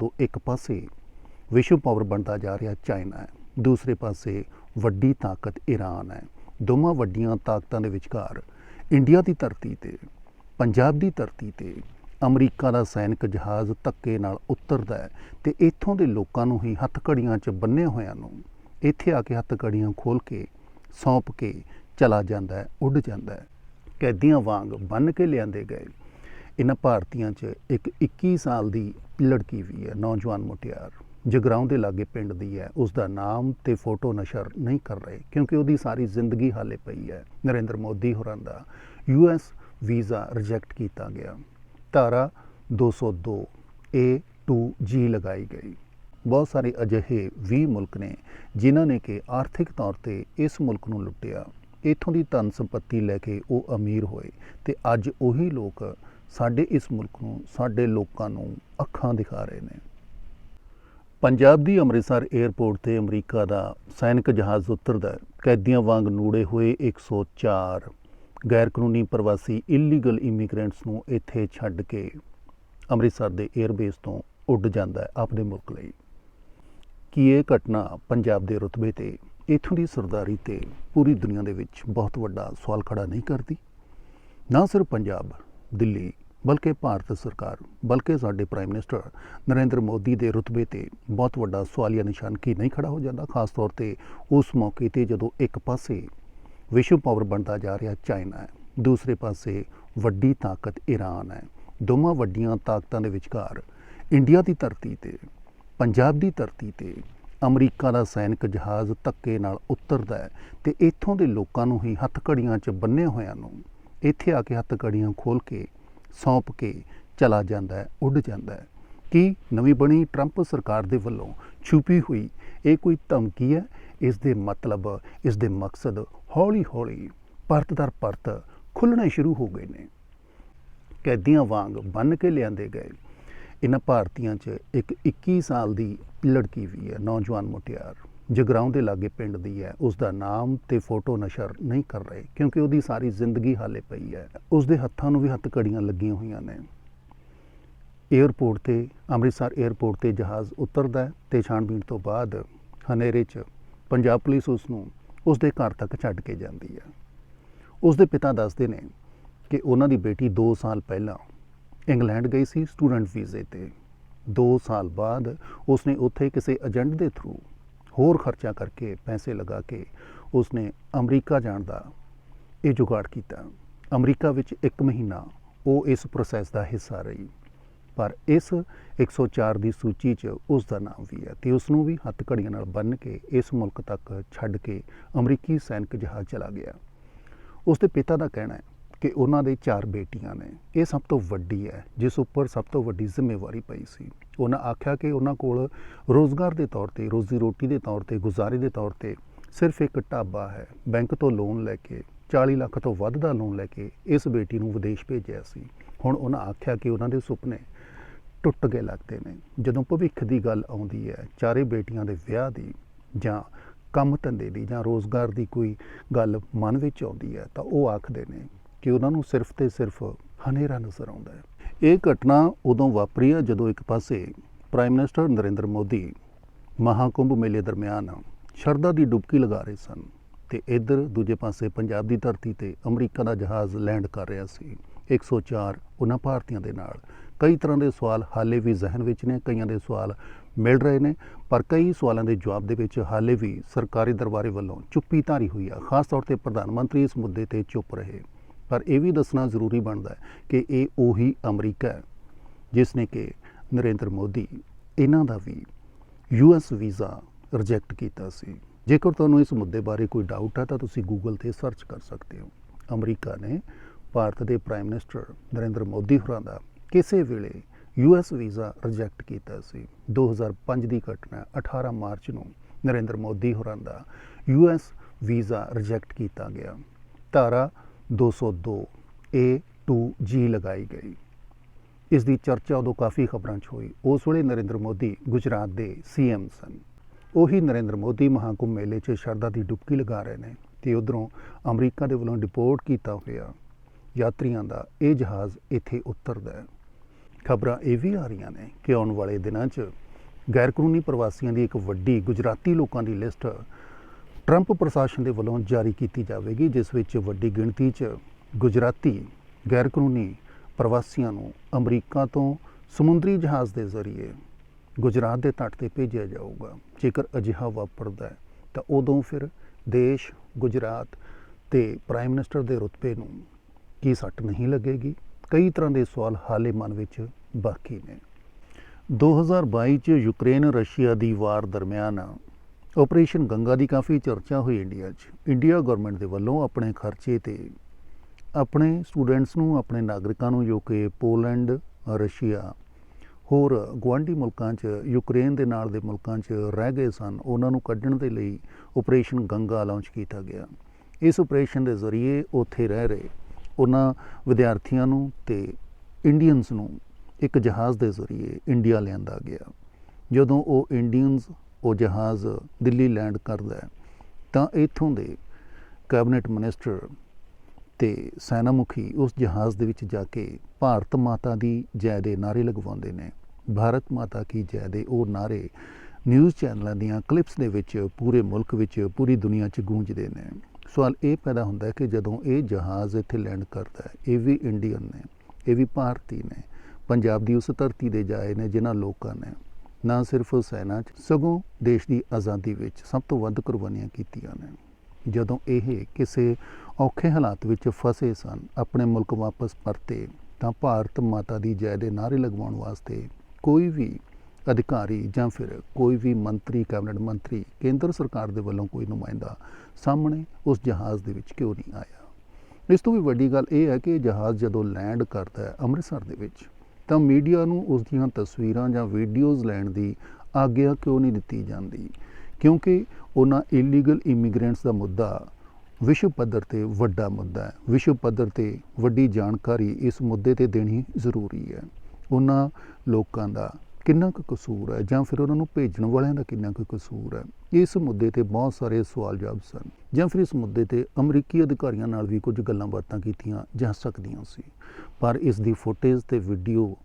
ਤੋਂ ਇੱਕ ਪਾਸੇ ਵਿਸ਼ਵ ਪਾਵਰ ਬਣਦਾ ਜਾ ਰਿਹਾ ਚਾਈਨਾ ਹੈ, ਦੂਸਰੇ ਪਾਸੇ ਵੱਡੀ ਤਾਕਤ ਈਰਾਨ ਹੈ। ਦੋਵਾਂ ਵੱਡੀਆਂ ਤਾਕਤਾਂ ਦੇ ਵਿਚਕਾਰ ਇੰਡੀਆ ਦੀ ਧਰਤੀ ਤੇ, ਪੰਜਾਬ ਦੀ ਧਰਤੀ ਤੇ ਅਮਰੀਕਾ ਦਾ ਸੈਨਿਕ ਜਹਾਜ਼ ਧੱਕੇ ਨਾਲ ਉਤਰਦਾ ਹੈ ਤੇ ਇੱਥੋਂ ਦੇ ਲੋਕਾਂ ਨੂੰ ਹੀ ਹੱਥਕੜੀਆਂ 'ਚ ਬੰਨੇ ਹੋਇਆਂ ਨੂੰ ਇੱਥੇ ਆ ਕੇ ਹੱਥਕੜੀਆਂ ਖੋਲ ਕੇ ਸੌਂਪ ਕੇ ਚਲਾ ਜਾਂਦਾ ਹੈ, ਉੱਡ ਜਾਂਦਾ ਹੈ। ਕੈਦੀਆਂ ਵਾਂਗ ਬੰਨ ਕੇ ਲਿਆਂਦੇ ਗਏ। ਇਹਨਾਂ ਭਾਰਤੀਆਂ 'ਚ ਇੱਕ 21 ਸਾਲ ਦੀ ਲੜਕੀ ਵੀ ਹੈ, ਨੌਜਵਾਨ ਮੁਟਿਆਰ। ਜਗਰਾਉਂ ਦੇ ਲਾਗੇ ਪਿੰਡ ਦੀ ਹੈ। ਉਸ ਦਾ ਨਾਮ ਤੇ ਫੋਟੋ ਨਸ਼ਰ ਨਹੀਂ ਕਰ ਰਹੇ ਕਿਉਂਕਿ ਉਹਦੀ ਸਾਰੀ ਜ਼ਿੰਦਗੀ ਹਾਲੇ ਪਈ ਹੈ। ਨਰਿੰਦਰ ਮੋਦੀ ਹੋਰਾਂ ਦਾ ਯੂਐਸ ਵੀਜ਼ਾ ਰਿਜੈਕਟ ਕੀਤਾ ਗਿਆ। ਧਾਰਾ 202 ਏ 2 ਜੀ ਲਗਾਈ ਗਈ। ਬਹੁਤ ਸਾਰੇ ਅਜਿਹੇ 20 ਮੁਲਕ ਨੇ ਜਿਨ੍ਹਾਂ ਨੇ ਕਿ ਆਰਥਿਕ ਤੌਰ ਤੇ ਇਸ ਮੁਲਕ ਨੂੰ ਲੁੱਟਿਆ। ਇਥੋਂ ਦੀ ਧਨ ਸੰਪਤੀ ਲੈ ਕੇ ਉਹ ਅਮੀਰ ਹੋਏ ਤੇ ਅੱਜ ਉਹੀ ਲੋਕ ਸਾਡੇ ਇਸ ਮੁਲਕ ਨੂੰ, ਸਾਡੇ ਲੋਕਾਂ ਨੂੰ ਅੱਖਾਂ ਦਿਖਾ ਰਹੇ ਨੇ ਪੰਜਾਬ ਦੀ ਅੰਮ੍ਰਿਤਸਰ 에ਅਰਪੋਰਟ ਤੇ ਅਮਰੀਕਾ ਦਾ ਸੈਨਿਕ ਜਹਾਜ਼ ਉਤਰਦਾ ਹੈ। ਕੈਦੀਆਂ ਵਾਂਗ ਨੂੜੇ ਹੋਏ 104 ਗੈਰ ਕਾਨੂੰਨੀ ਪ੍ਰਵਾਸੀ ਇਲੀਗਲ ਇਮੀਗ੍ਰੈਂਟਸ ਨੂੰ ਇੱਥੇ ਛੱਡ ਕੇ ਅੰਮ੍ਰਿਤਸਰ ਦੇ 에ਅਰਬੇਸ ਤੋਂ ਉੱਡ ਜਾਂਦਾ ਹੈ ਆਪਣੇ ਮੁਲਕ ਲਈ ਕੀ ਇਹ ਘਟਨਾ ਪੰਜਾਬ ਦੇ ਰੁਤਬੇ ਤੇ ਇਥੋਂ ਦੀ ਸਰਦਾਰੀ ਤੇ ਪੂਰੀ ਦੁਨੀਆ ਦੇ ਵਿੱਚ ਬਹੁਤ ਵੱਡਾ ਸਵਾਲ ਖੜਾ ਨਹੀਂ ਕਰਦੀ ਨਾ ਸਿਰਫ ਪੰਜਾਬ, ਦਿੱਲੀ ਬਲਕਿ ਭਾਰਤ ਸਰਕਾਰ, ਬਲਕਿ ਸਾਡੇ ਪ੍ਰਾਈਮ ਮਿਨਿਸਟਰ ਨਰਿੰਦਰ ਮੋਦੀ ਦੇ ਰੁਤਬੇ ਤੇ ਬਹੁਤ ਵੱਡਾ ਸਵਾਲੀਆ ਨਿਸ਼ਾਨ ਕੀ ਨਹੀਂ ਖੜਾ ਹੋ ਜਾਂਦਾ? ਖਾਸ ਤੌਰ ਤੇ ਉਸ ਮੌਕੇ ਤੇ ਜਦੋਂ ਇੱਕ ਪਾਸੇ ਵਿਸ਼ਵ ਪਾਵਰ ਬਣਦਾ ਜਾ ਰਿਹਾ ਚਾਈਨਾ ਹੈ, ਦੂਸਰੇ ਪਾਸੇ ਵੱਡੀ ਤਾਕਤ ਈਰਾਨ ਹੈ। ਦੋਵਾਂ ਵੱਡੀਆਂ ਤਾਕਤਾਂ ਦੇ ਵਿਚਕਾਰ ਇੰਡੀਆ ਦੀ ਧਰਤੀ ਤੇ, ਪੰਜਾਬ ਦੀ ਧਰਤੀ ਤੇ ਅਮਰੀਕਾ ਦਾ ਸੈਨਿਕ ਜਹਾਜ਼ ਧੱਕੇ ਨਾਲ ਉਤਰਦਾ ਹੈ ਤੇ ਇੱਥੋਂ ਦੇ ਲੋਕਾਂ ਨੂੰ ਹੀ ਹੱਥਕੜੀਆਂ 'ਚ ਬੰਨੇ ਹੋਇਆਂ ਨੂੰ ਇੱਥੇ ਆ ਕੇ ਹੱਥਕੜੀਆਂ ਖੋਲ ਕੇ ਸੌਂਪ ਕੇ ਚਲਾ ਜਾਂਦਾ ਹੈ, ਉੱਡ ਜਾਂਦਾ ਹੈ। ਕੀ ਨਵੀਂ ਬਣੀ ਟਰੰਪ ਸਰਕਾਰ ਦੇ ਵੱਲੋਂ ਛੁਪੀ ਹੋਈ ਇਹ ਕੋਈ ਧਮਕੀ ਹੈ? ਇਸ ਦੇ ਮਤਲਬ, ਇਸ ਦੇ ਮਕਸਦ ਹੌਲੀ-ਹੌਲੀ ਪਰਤ ਦਰ ਪਰਤ ਖੁੱਲਣੇ ਸ਼ੁਰੂ ਹੋ ਗਏ ਨੇ। ਕੈਦੀਆਂ ਵਾਂਗ ਬੰਨ ਕੇ ਲਿਆਂਦੇ ਗਏ। ਇਹਨਾਂ ਭਾਰਤੀਆਂ 'ਚ ਇੱਕ 21 ਸਾਲ ਦੀ ਲੜਕੀ ਵੀ ਹੈ, ਨੌਜਵਾਨ ਮੁਟਿਆਰ। ਜਗਰਾਉਂ ਦੇ ਲਾਗੇ ਪਿੰਡ ਦੀ ਹੈ। ਉਸ ਦਾ ਨਾਮ ਤੇ ਫੋਟੋ ਨਸ਼ਰ ਨਹੀਂ ਕਰ ਰਹੇ, ਕਿਉਂਕਿ ਉਹਦੀ ਸਾਰੀ ਜ਼ਿੰਦਗੀ ਹਾਲੇ ਪਈ ਹੈ। ਉਸ ਦੇ ਹੱਥਾਂ ਨੂੰ ਵੀ ਹੱਥ ਕੜੀਆਂ ਲੱਗੀਆਂ ਹੋਈਆਂ ਨੇ। 에ਅਰਪੋਰਟ ਤੇ, ਅੰਮ੍ਰਿਤਸਰ 에ਅਰਪੋਰਟ ਤੇ ਜਹਾਜ਼ ਉਤਰਦਾ ਹੈ ਤੇ ਛਾਣਬੀਣ ਤੋਂ ਬਾਅਦ ਹਨੇਰੇ 'ਚ ਪੰਜਾਬ ਪੁਲਿਸ ਉਸ ਨੂੰ ਉਸ ਦੇ ਘਰ ਤੱਕ ਛੱਡ ਕੇ ਜਾਂਦੀ ਹੈ। ਉਸ ਦੇ ਪਿਤਾ ਦੱਸਦੇ ਨੇ ਕਿ ਉਹਨਾਂ ਦੀ ਬੇਟੀ 2 ਸਾਲ ਪਹਿਲਾਂ ਇੰਗਲੈਂਡ ਗਈ ਸੀ ਸਟੂਡੈਂਟ ਵੀਜ਼ੇ ਤੇ। 2 ਸਾਲ ਬਾਅਦ ਉਸਨੇ ਉੱਥੇ ਕਿਸੇ ਏਜੰਟ ਦੇ ਥਰੂ ਹੋਰ ਖਰਚਾ ਕਰਕੇ ਪੈਸੇ ਲਗਾ ਕੇ ਉਸਨੇ ਅਮਰੀਕਾ ਜਾਣ ਦਾ ਇਹ ਜੁਗਾੜ ਕੀਤਾ। ਅਮਰੀਕਾ ਵਿੱਚ 1 ਮਹੀਨਾ ਉਹ ਇਸ ਪ੍ਰੋਸੈਸ ਦਾ ਹਿੱਸਾ ਰਹੀ। ਪਰ ਇਸ 104 ਦੀ ਸੂਚੀ 'ਚ ਉਸ ਦਾ ਨਾਮ ਵੀ ਹੈ ਤੇ ਉਸ ਨੂੰ ਵੀ ਹੱਥ ਘੜੀਆਂ ਨਾਲ ਬੰਨ੍ਹ ਕੇ ਇਸ ਮੁਲਕ ਤੱਕ ਛੱਡ ਕੇ ਅਮਰੀਕੀ ਸੈਨਿਕ ਜਹਾਜ਼ ਚਲਾ ਗਿਆ। ਉਸ ਦੇ ਪਿਤਾ ਦਾ ਕਹਿਣਾ ਹੈ ਕਿ ਉਹਨਾਂ ਦੇ ਚਾਰ ਬੇਟੀਆਂ ਨੇ। ਇਹ ਸਭ ਤੋਂ ਵੱਡੀ ਹੈ, ਜਿਸ ਉੱਪਰ ਸਭ ਤੋਂ ਵੱਡੀ ਜ਼ਿੰਮੇਵਾਰੀ ਪਈ ਸੀ। ਉਹਨਾਂ ਆਖਿਆ ਕਿ ਉਹਨਾਂ ਕੋਲ ਰੋਜ਼ਗਾਰ ਦੇ ਤੌਰ ਤੇ, ਰੋਜ਼ੀ ਰੋਟੀ ਦੇ ਤੌਰ ਤੇ, ਗੁਜ਼ਾਰੇ ਦੇ ਤੌਰ ਤੇ ਸਿਰਫ ਇੱਕ ਢਾਬਾ ਹੈ। ਬੈਂਕ ਤੋਂ ਲੋਨ ਲੈ ਕੇ 40 ਲੱਖ ਤੋਂ ਵੱਧ ਦਾ ਲੋਨ ਲੈ ਕੇ ਇਸ ਬੇਟੀ ਨੂੰ ਵਿਦੇਸ਼ ਭੇਜਿਆ ਸੀ। ਹੁਣ ਉਹਨਾਂ ਆਖਿਆ ਕਿ ਉਹਨਾਂ ਦੇ ਸੁਪਨੇ ਟੁੱਟ ਗਏ ਲੱਗਦੇ ਨੇ। ਜਦੋਂ ਭਵਿੱਖ ਦੀ ਗੱਲ ਆਉਂਦੀ ਹੈ, ਚਾਰੇ ਬੇਟੀਆਂ ਦੇ ਵਿਆਹ ਦੀ ਜਾਂ ਕੰਮ ਧੰਦੇ ਦੀ ਜਾਂ ਰੋਜ਼ਗਾਰ ਦੀ ਕੋਈ ਗੱਲ ਮਨ ਵਿੱਚ ਆਉਂਦੀ ਹੈ, ਤਾਂ ਉਹ ਆਖਦੇ ਨੇ ਕਿ ਉਹਨਾਂ ਨੂੰ ਸਿਰਫ ਤੇ ਸਿਰਫ ਹਨੇਰਾ ਨਜ਼ਰ ਆਉਂਦਾ ਹੈ। ਇਹ ਘਟਨਾ ਉਦੋਂ ਵਾਪਰੀ ਹੈ ਜਦੋਂ ਇੱਕ ਪਾਸੇ ਪ੍ਰਾਈਮ ਮਿਨਿਸਟਰ ਨਰਿੰਦਰ ਮੋਦੀ ਮਹਾਕੁੰਭ ਮੇਲੇ ਦਰਮਿਆਨ ਸ਼ਰਧਾ ਦੀ ਡੁਬਕੀ ਲਗਾ ਰਹੇ ਸਨ ਤੇ ਇੱਧਰ ਦੂਜੇ ਪਾਸੇ ਪੰਜਾਬ ਦੀ ਧਰਤੀ ਤੇ ਅਮਰੀਕਾ ਦਾ ਜਹਾਜ਼ ਲੈਂਡ ਕਰ ਰਿਹਾ ਸੀ। 104 ਉਹਨਾਂ ਭਾਰਤੀਆਂ ਦੇ ਨਾਲ। ਕਈ ਤਰ੍ਹਾਂ ਦੇ ਸਵਾਲ ਹਾਲੇ ਵੀ ਜ਼ਿਹਨ ਵਿੱਚ ਨੇ, ਕਈਆਂ ਦੇ ਸਵਾਲ ਮਿਲ ਰਹੇ ਨੇ, ਪਰ ਕਈ ਸਵਾਲਾਂ ਦੇ ਜਵਾਬ ਦੇ ਵਿੱਚ ਹਾਲੇ ਵੀ ਸਰਕਾਰੀ ਦਰਬਾਰੇ ਵੱਲੋਂ ਚੁੱਪੀ ਧਾਰੀ ਹੋਈ ਆ। ਖਾਸ ਤੌਰ ਤੇ ਪ੍ਰਧਾਨ ਮੰਤਰੀ ਇਸ ਮੁੱਦੇ ਤੇ ਚੁੱਪ ਰਹੇ। ਪਰ ਇਹ ਵੀ ਦੱਸਣਾ ਜ਼ਰੂਰੀ ਬਣਦਾ ਹੈ ਕਿ ਇਹ ਉਹੀ ਅਮਰੀਕਾ ਹੈ, ਜਿਸ ਨੇ ਕਿ ਨਰਿੰਦਰ ਮੋਦੀ ਇਹਨਾਂ ਦਾ ਵੀ ਯੂਐਸ ਵੀਜ਼ਾ ਰਿਜੈਕਟ ਕੀਤਾ ਸੀ। ਜੇਕਰ ਤੁਹਾਨੂੰ ਇਸ ਮੁੱਦੇ ਬਾਰੇ ਕੋਈ ਡਾਊਟ ਹੈ ਤਾਂ ਤੁਸੀਂ ਗੂਗਲ ਤੇ ਸਰਚ ਕਰ ਸਕਦੇ ਹੋ। ਅਮਰੀਕਾ ਨੇ ਭਾਰਤ ਦੇ ਪ੍ਰਾਈਮ ਮਿਨਿਸਟਰ ਨਰਿੰਦਰ ਮੋਦੀ ਹੋਰਾਂ ਦਾ ਕਿਸੇ ਵੇਲੇ ਯੂਐਸ ਵੀਜ਼ਾ ਰਿਜੈਕਟ ਕੀਤਾ ਸੀ। 2005 ਦੀ ਘਟਨਾ 18 ਮਾਰਚ ਨੂੰ ਨਰਿੰਦਰ ਮੋਦੀ ਹੋਰਾਂ ਦਾ ਯੂਐਸ ਵੀਜ਼ਾ ਰਿਜੈਕਟ ਕੀਤਾ ਗਿਆ। ਧਾਰਾ 202 ਏ 2 ਜੀ ਲਗਾਈ ਗਈ। ਇਸ ਦੀ ਚਰਚਾ ਉਦੋਂ ਕਾਫੀ ਖਬਰਾਂ 'ਚ ਹੋਈ। ਉਸ ਵੇਲੇ ਨਰਿੰਦਰ ਮੋਦੀ ਗੁਜਰਾਤ ਦੇ ਸੀਐਮ ਸਨ। ਉਹੀ ਨਰਿੰਦਰ ਮੋਦੀ ਮਹਾਕੁੰਭ ਮੇਲੇ 'ਚ ਸ਼ਰਧਾ ਦੀ ਡੁਬਕੀ ਲਗਾ ਰਹੇ ਨੇ ਤੇ ਉਧਰੋਂ ਅਮਰੀਕਾ ਦੇ ਵੱਲੋਂ ਡਿਪੋਰਟ ਕੀਤਾ ਹੋਇਆ ਯਾਤਰੀਆਂ ਦਾ ਇਹ ਜਹਾਜ਼ ਇੱਥੇ ਉਤਰਦਾ ਹੈ। ਖਬਰਾਂ ਇਹ ਵੀ ਆ ਰਹੀਆਂ ਨੇ ਕਿ ਆਉਣ ਵਾਲੇ ਦਿਨਾਂ 'ਚ ਗੈਰ ਕਾਨੂੰਨੀ ਪ੍ਰਵਾਸੀਆਂ ਦੀ ਇੱਕ ਵੱਡੀ ਗੁਜਰਾਤੀ ਲੋਕਾਂ ਦੀ ਲਿਸਟ ਟਰੰਪ ਪ੍ਰਸ਼ਾਸਨ ਦੇ ਵੱਲੋਂ ਜਾਰੀ ਕੀਤੀ ਜਾਵੇਗੀ, ਜਿਸ ਵਿੱਚ ਵੱਡੀ ਗਿਣਤੀ 'ਚ ਗੁਜਰਾਤੀ ਗੈਰ ਕਾਨੂੰਨੀ ਪ੍ਰਵਾਸੀਆਂ ਨੂੰ ਅਮਰੀਕਾ ਤੋਂ ਸਮੁੰਦਰੀ ਜਹਾਜ਼ ਦੇ ਜ਼ਰੀਏ ਗੁਜਰਾਤ ਦੇ ਤੱਟ ਤੇ ਭੇਜਿਆ ਜਾਊਗਾ। ਜੇਕਰ ਅਜਿਹਾ ਵਾਪਰਦਾ ਹੈ, ਤਾਂ ਉਦੋਂ ਫਿਰ ਦੇਸ਼ ਗੁਜਰਾਤ ਤੇ ਪ੍ਰਾਈਮ ਮਿਨਿਸਟਰ ਦੇ ਰੁਤਬੇ ਨੂੰ ਕੀ ਸੱਟ ਨਹੀਂ ਲੱਗੇਗੀ? ਕਈ ਤਰ੍ਹਾਂ ਦੇ ਸਵਾਲ ਹਾਲੇ ਮਨ ਵਿੱਚ ਬਾਕੀ ਨੇ। 2022 ਚ ਯੂਕਰੇਨ ਰਸ਼ੀਆ ਦੀ ਵਾਰ ਦਰਮਿਆਨ ਆਪਰੇਸ਼ਨ ਗੰਗਾ ਦੀ ਕਾਫੀ ਚਰਚਾ ਹੋਈ ਇੰਡੀਆ 'ਚ। ਇੰਡੀਆ ਗਵਰਨਮੈਂਟ ਦੇ ਵੱਲੋਂ ਆਪਣੇ ਖਰਚੇ ਤੇ ਆਪਣੇ ਸਟੂਡੈਂਟਸ ਨੂੰ, ਆਪਣੇ ਨਾਗਰਿਕਾਂ ਨੂੰ, ਜੋ ਕਿ ਪੋਲੈਂਡ ਰਸ਼ੀਆ ਹੋਰ ਗੁਆਂਢੀ ਮੁਲਕਾਂ 'ਚ ਯੂਕਰੇਨ ਦੇ ਨਾਲ ਦੇ ਮੁਲਕਾਂ 'ਚ ਰਹਿ ਗਏ ਸਨ, ਉਹਨਾਂ ਨੂੰ ਕੱਢਣ ਦੇ ਲਈ ਆਪਰੇਸ਼ਨ ਗੰਗਾ ਲਾਂਚ ਕੀਤਾ ਗਿਆ। ਇਸ ਆਪਰੇਸ਼ਨ ਦੇ ਜ਼ਰੀਏ ਉੱਥੇ ਰਹਿ ਰਹੇ ਉਹਨਾਂ ਵਿਦਿਆਰਥੀਆਂ ਨੂੰ ਤੇ ਇੰਡੀਅਨਸ ਨੂੰ ਇੱਕ ਜਹਾਜ਼ ਦੇ ਜ਼ਰੀਏ ਇੰਡੀਆ ਲਿਆਂਦਾ ਗਿਆ। ਜਦੋਂ ਉਹ ਇੰਡੀਅਨਸ ਉਹ ਜਹਾਜ਼ ਦਿੱਲੀ ਲੈਂਡ ਕਰਦਾ ਤਾਂ ਇੱਥੋਂ ਦੇ ਕੈਬਨਿਟ ਮਿਨਿਸਟਰ ਤੇ ਸੈਨਾ ਮੁਖੀ ਉਸ ਜਹਾਜ਼ ਦੇ ਵਿੱਚ ਜਾ ਕੇ ਭਾਰਤ ਮਾਤਾ ਦੀ ਜੈ ਦੇ ਨਾਰੇ ਲਗਵਾਉਂਦੇ ਨੇ। ਭਾਰਤ ਮਾਤਾ ਕੀ ਜੈ ਦੇ ਉਹ ਨਾਰੇ ਨਿਊਜ਼ ਚੈਨਲਾਂ ਦੀਆਂ ਕਲਿੱਪਸ ਦੇ ਵਿੱਚ ਪੂਰੇ ਮੁਲਕ ਵਿੱਚ ਪੂਰੀ ਦੁਨੀਆ 'ਚ ਗੂੰਜਦੇ ਨੇ। ਸਵਾਲ ਇਹ ਪੈਦਾ ਹੁੰਦਾ ਹੈ ਕਿ ਜਦੋਂ ਇਹ ਜਹਾਜ਼ ਇੱਥੇ ਲੈਂਡ ਕਰਦਾ ਹੈ, ਇਹ ਵੀ ਇੰਡੀਅਨ ਨੇ, ਇਹ ਵੀ ਭਾਰਤੀ ਨੇ, ਪੰਜਾਬ ਦੀ ਉਸ ਧਰਤੀ ਦੇ ਜਾਏ ਨੇ ਜਿਨ੍ਹਾਂ ਲੋਕਾਂ ਨੇ। ਨਾ ਸਿਰਫ ਸੈਨਾ 'ਚ, ਸਗੋਂ ਦੇਸ਼ ਦੀ ਆਜ਼ਾਦੀ ਵਿੱਚ ਸਭ ਤੋਂ ਵੱਧ ਕੁਰਬਾਨੀਆਂ ਕੀਤੀਆਂ ਨੇ। ਜਦੋਂ ਇਹ ਕਿਸੇ ਔਖੇ ਹਾਲਾਤ ਵਿੱਚ ਫਸੇ ਸਨ, ਆਪਣੇ ਮੁਲਕ ਵਾਪਸ ਪਰਤੇ, ਤਾਂ ਭਾਰਤ ਮਾਤਾ ਦੀ ਜੈ ਦੇ ਨਾਰੇ ਲਗਵਾਉਣ ਵਾਸਤੇ ਕੋਈ ਵੀ ਅਧਿਕਾਰੀ ਜਾਂ ਫਿਰ ਕੋਈ ਵੀ ਮੰਤਰੀ, ਕੈਬਨਿਟ ਮੰਤਰੀ, ਕੇਂਦਰ ਸਰਕਾਰ ਦੇ ਵੱਲੋਂ ਕੋਈ ਨੁਮਾਇੰਦਾ ਸਾਹਮਣੇ ਉਸ ਜਹਾਜ਼ ਦੇ ਵਿੱਚ ਕਿਉਂ ਨਹੀਂ ਆਇਆ? ਇਸ ਤੋਂ ਵੀ ਵੱਡੀ ਗੱਲ ਇਹ ਹੈ ਕਿ ਜਹਾਜ਼ ਜਦੋਂ ਲੈਂਡ ਕਰਦਾ ਹੈ ਅੰਮ੍ਰਿਤਸਰ ਦੇ ਵਿੱਚ ਤਾਂ ਮੀਡੀਆ ਨੂੰ ਉਸ ਦੀਆਂ ਤਸਵੀਰਾਂ ਜਾਂ ਵੀਡੀਓਜ਼ ਲੈਣ ਦੀ ਆਗਿਆ ਕਿਉਂ ਨਹੀਂ ਦਿੱਤੀ ਜਾਂਦੀ? ਕਿਉਂਕਿ ਉਹਨਾਂ ਇਲੀਗਲ ਇਮੀਗ੍ਰੈਂਟਸ ਦਾ ਮੁੱਦਾ ਵਿਸ਼ਵ ਪੱਧਰ ਤੇ ਵੱਡਾ ਮੁੱਦਾ ਹੈ। ਵਿਸ਼ਵ ਪੱਧਰ ਤੇ ਵੱਡੀ ਜਾਣਕਾਰੀ ਇਸ ਮੁੱਦੇ ਤੇ ਦੇਣੀ ਜ਼ਰੂਰੀ ਹੈ। ਉਹਨਾਂ ਲੋਕਾਂ ਦਾ ਕਿੰਨਾ ਕੁ ਕਸੂਰ ਹੈ ਜਾਂ ਫਿਰ ਉਹਨਾਂ ਨੂੰ ਭੇਜਣ ਵਾਲਿਆਂ ਦਾ ਕਿੰਨਾ ਕੁ ਕਸੂਰ ਹੈ? ਇਸ ਮੁੱਦੇ ਤੇ ਬਹੁਤ ਸਾਰੇ ਸਵਾਲ ਜਵਾਬ ਸਨ ਜਾਂ ਫਿਰ ਇਸ ਮੁੱਦੇ ਤੇ ਅਮਰੀਕੀ ਅਧਿਕਾਰੀਆਂ ਨਾਲ ਵੀ ਕੁਝ ਗੱਲਾਂ ਬਾਤਾਂ ਕੀਤੀਆਂ ਜਾ ਸਕਦੀਆਂ ਸੀ। ਪਰ ਇਸ ਦੀ ਫੁਟੇਜ ਤੇ ਵੀਡੀਓ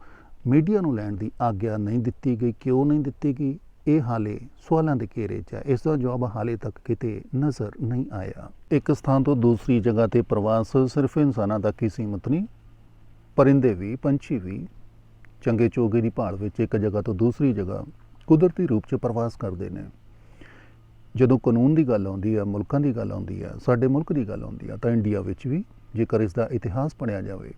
ਮੀਡੀਆ ਨੂੰ ਲੈਣ ਦੀ ਆਗਿਆ ਨਹੀਂ ਦਿੱਤੀ ਗਈ, ਕਿਉਂ ਨਹੀਂ ਦਿੱਤੀ ਗਈ? ਇਹ ਹਾਲੇ ਸਵਾਲਾਂ ਦੇ ਘੇਰੇ 'ਚ ਹੈ। ਇਸ ਦਾ ਜਵਾਬ ਹਾਲੇ ਤੱਕ ਕਿਤੇ ਨਜ਼ਰ ਨਹੀਂ ਆਇਆ। ਇੱਕ ਸਥਾਨ ਤੋਂ ਦੂਸਰੀ ਜਗ੍ਹਾ ਤੇ ਪ੍ਰਵਾਸ ਸਿਰਫ ਇਨਸਾਨਾਂ ਤੱਕ ਹੀ ਸੀਮਤ ਨਹੀਂ, ਪਰਿੰਦੇ ਵੀ, ਪੰਛੀ ਵੀ ਚੰਗੇ ਚੋਗੇ ਦੀ ਭਾਲ ਵਿੱਚ ਇੱਕ ਜਗ੍ਹਾ ਤੋਂ ਦੂਸਰੀ ਜਗ੍ਹਾ ਕੁਦਰਤੀ ਰੂਪ 'ਚ ਪ੍ਰਵਾਸ ਕਰਦੇ ਨੇ। ਜਦੋਂ ਕਾਨੂੰਨ ਦੀ ਗੱਲ ਆਉਂਦੀ ਹੈ ਮੁਲਕਾਂ ਦੀ ਗੱਲ ਆਉਂਦੀ ਹੈ ਸਾਡੇ ਮੁਲਕ ਦੀ ਗੱਲ ਆਉਂਦੀ ਹੈ ਤਾਂ ਇੰਡੀਆ ਵਿੱਚ ਵੀ ਜੇਕਰ ਇਸ ਦਾ ਇਤਿਹਾਸ ਪੜਿਆ ਜਾਵੇ,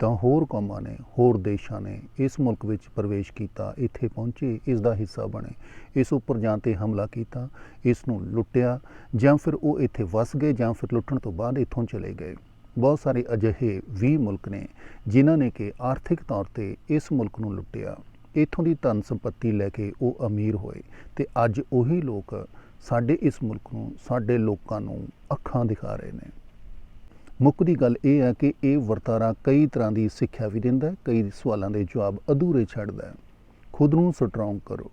ਤਾਂ ਹੋਰ ਕੌਮਾਂ ਨੇ, ਹੋਰ ਦੇਸ਼ਾਂ ਨੇ ਇਸ ਮੁਲਕ ਵਿੱਚ ਪ੍ਰਵੇਸ਼ ਕੀਤਾ, ਇੱਥੇ ਪਹੁੰਚੇ, ਇਸ ਦਾ ਹਿੱਸਾ ਬਣੇ, ਇਸ ਉੱਪਰ ਜਾਂ ਤੇ ਹਮਲਾ ਕੀਤਾ, ਇਸ ਨੂੰ ਲੁੱਟਿਆ ਜਾਂ ਫਿਰ ਉਹ ਇੱਥੇ ਵਸ ਗਏ ਜਾਂ ਫਿਰ ਲੁੱਟਣ ਤੋਂ ਬਾਅਦ ਇੱਥੋਂ ਚਲੇ ਗਏ। ਬਹੁਤ ਸਾਰੇ ਅਜਿਹੇ ਵੀ ਮੁਲਕ ਨੇ ਜਿਨ੍ਹਾਂ ਨੇ ਕਿ ਆਰਥਿਕ ਤੌਰ ਤੇ ਇਸ ਮੁਲਕ ਨੂੰ ਲੁੱਟਿਆ। ਇੱਥੋਂ ਦੀ ਧਨ ਸੰਪਤੀ ਲੈ ਕੇ ਉਹ ਅਮੀਰ ਹੋਏ ਤੇ ਅੱਜ ਉਹੀ ਲੋਕ ਸਾਡੇ ਇਸ ਮੁਲਕ ਨੂੰ, ਸਾਡੇ ਲੋਕਾਂ ਨੂੰ ਅੱਖਾਂ ਦਿਖਾ ਰਹੇ ਨੇ। ਮੁੱਖ ਦੀ ਗੱਲ ਇਹ ਹੈ ਕਿ ਇਹ ਵਰਤਾਰਾ ਕਈ ਤਰ੍ਹਾਂ ਦੀ ਸਿੱਖਿਆ ਵੀ ਦਿੰਦਾ ਕਈ ਸਵਾਲਾਂ ਦੇ ਜਵਾਬ ਅਧੂਰੇ ਛੱਡਦਾ ਖੁਦ ਨੂੰ ਸਟਰੋਂਗ ਕਰੋ,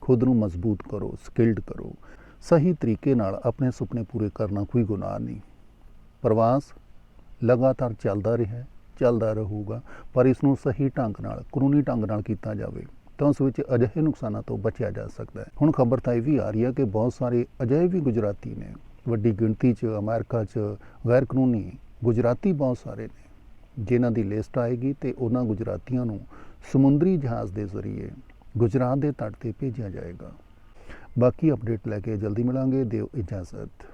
ਖੁਦ ਨੂੰ ਮਜ਼ਬੂਤ ਕਰੋ ਸਕਿਲਡ ਕਰੋ। ਸਹੀ ਤਰੀਕੇ ਨਾਲ ਆਪਣੇ ਸੁਪਨੇ ਪੂਰੇ ਕਰਨਾ ਕੋਈ ਗੁਨਾਹ ਨਹੀਂ। ਪ੍ਰਵਾਸ ਲਗਾਤਾਰ ਚੱਲਦਾ ਰਿਹਾ ਚੱਲਦਾ ਰਹੂਗਾ, ਪਰ ਇਸ ਨੂੰ ਸਹੀ ਢੰਗ ਨਾਲ, ਕਾਨੂੰਨੀ ਢੰਗ ਨਾਲ ਕੀਤਾ ਜਾਵੇ, ਤਾਂ ਉਸ ਵਿੱਚ ਅਜਿਹੇ ਨੁਕਸਾਨਾਂ ਤੋਂ ਬਚਿਆ ਜਾ ਸਕਦਾ ਹੈ। ਹੁਣ ਖਬਰ ਤਾਂ ਇਹ ਵੀ ਆ ਰਹੀ ਹੈ ਕਿ ਬਹੁਤ ਸਾਰੇ ਅਜਿਹੇ ਵੀ ਗੁਜਰਾਤੀ ਨੇ, ਵੱਡੀ ਗਿਣਤੀ 'ਚ ਅਮਰੀਕਾ 'ਚ ਗੈਰ ਕਾਨੂੰਨੀ ਗੁਜਰਾਤੀ ਬਹੁਤ ਸਾਰੇ ਨੇ, ਜਿਨ੍ਹਾਂ ਦੀ ਲਿਸਟ ਆਏਗੀ ਤੇ ਉਹਨਾਂ ਗੁਜਰਾਤੀਆਂ ਨੂੰ ਸਮੁੰਦਰੀ ਜਹਾਜ਼ ਦੇ ਜ਼ਰੀਏ ਗੁਜਰਾਤ ਦੇ ਤੱਟ ਤੇ ਭੇਜਿਆ ਜਾਏਗਾ। ਬਾਕੀ ਅਪਡੇਟ ਲੈ ਕੇ ਜਲਦੀ ਮਿਲਾਂਗੇ, ਦਿਓ ਇਜਾਜ਼ਤ।